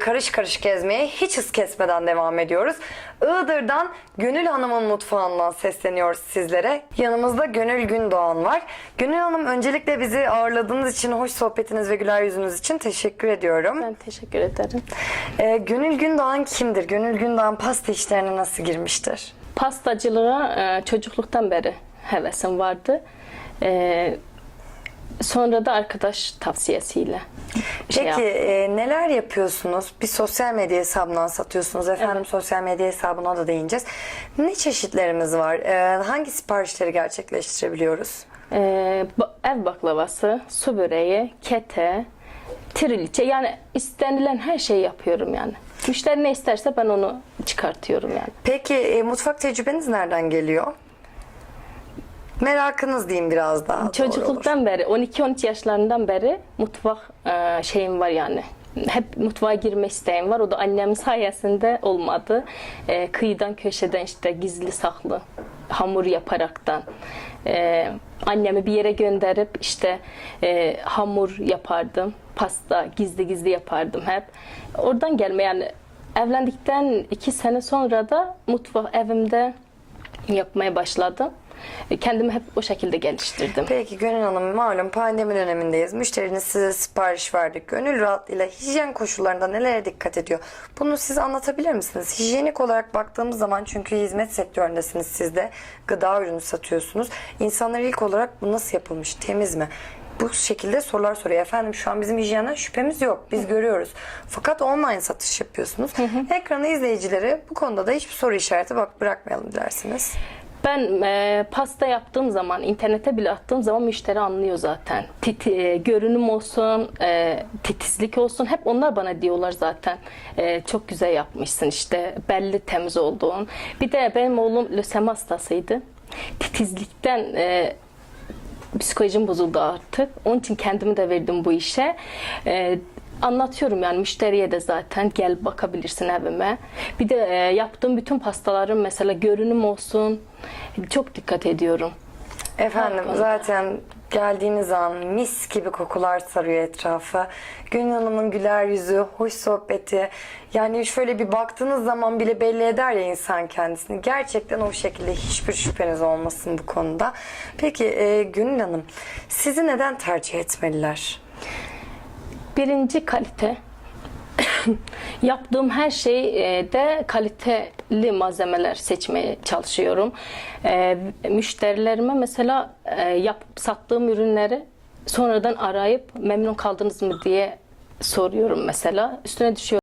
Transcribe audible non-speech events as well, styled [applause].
Karış karış gezmeye hiç hız kesmeden devam ediyoruz. Iğdır'dan Gönül Hanım'ın mutfağından sesleniyoruz sizlere. Yanımızda Gönül Gündoğan var. Gönül Hanım öncelikle bizi ağırladığınız için, hoş sohbetiniz ve güler yüzünüz için teşekkür ediyorum. Ben teşekkür ederim. Ee, Gönül Gündoğan kimdir? Gönül Gündoğan pasta işlerine nasıl girmiştir? Pastacılığa e, çocukluktan beri hevesim vardı. E, sonra da arkadaş tavsiyesiyle şey Peki yaptım. e, neler yapıyorsunuz? Bir sosyal medya hesabından satıyorsunuz. Efendim sosyal medya hesabına da değineceğiz. Ne çeşitlerimiz var? E, hangi siparişleri gerçekleştirebiliyoruz? E, ev baklavası, su böreği, kete, triliçe yani istenilen her şeyi yapıyorum yani. Müşteri ne isterse ben onu çıkartıyorum yani. Peki e, mutfak tecrübeniz nereden geliyor? Merakınız diyeyim biraz daha. Çocukluktan beri 12-13 yaşlarından beri mutfak e, şeyim var yani. Hep mutfağa girme isteğim var. O da annemin sayesinde olmadı. E, kıyıdan köşeden işte gizli saklı hamur yaparaktan e, annemi bir yere gönderip işte e, hamur yapardım. Pasta gizli gizli yapardım hep. Oradan gelme yani evlendikten iki sene sonra da mutfak evimde yapmaya başladım. E, Kendimi hep o şekilde geliştirdim. Peki Gönül Hanım malum pandemi dönemindeyiz. Müşteriniz size sipariş verdik. Gönül rahatlığıyla hijyen koşullarında nelere dikkat ediyor? Bunu siz anlatabilir misiniz? Hijyenik olarak baktığımız zaman çünkü hizmet sektöründesiniz siz de. Gıda ürünü satıyorsunuz. İnsanlar ilk olarak bu nasıl yapılmış? Temiz mi? Bu şekilde sorular soruyor. Efendim şu an bizim hijyenden şüphemiz yok. Biz görüyoruz. Fakat online satış yapıyorsunuz. Ekrana izleyicileri bu konuda da hiçbir soru işareti bak bırakmayalım dilerseniz. Ben e, pasta yaptığım zaman, internete bile attığım zaman müşteri anlıyor zaten. Titi, e, görünüm olsun, e, titizlik olsun hep onlar bana diyorlar zaten. E, çok güzel yapmışsın işte, belli temiz olduğun. Bir de benim oğlum lösemi hastasıydı. Titizlikten e, psikolojim bozuldu artık. Onun için kendimi de verdim bu işe. Ee, anlatıyorum yani müşteriye de zaten gel bakabilirsin evime. Bir de e, yaptığım bütün pastaların mesela görünüm olsun çok dikkat ediyorum. Efendim Her zaten geldiğiniz an mis gibi kokular sarıyor etrafı. Gönül Hanım'ın güler yüzü, hoş sohbeti. Yani şöyle bir baktığınız zaman bile belli eder ya insan kendisini. Gerçekten o şekilde hiçbir şüpheniz olmasın bu konuda. Peki e, Gönül Hanım sizi neden tercih etmeliler? Birinci kalite. [coughs] Yaptığım her şeyde kaliteli malzemeler seçmeye çalışıyorum. Ee, müşterilerime mesela e, yap, sattığım ürünleri sonradan arayıp memnun kaldınız mı diye soruyorum mesela. Üstüne düşüyor.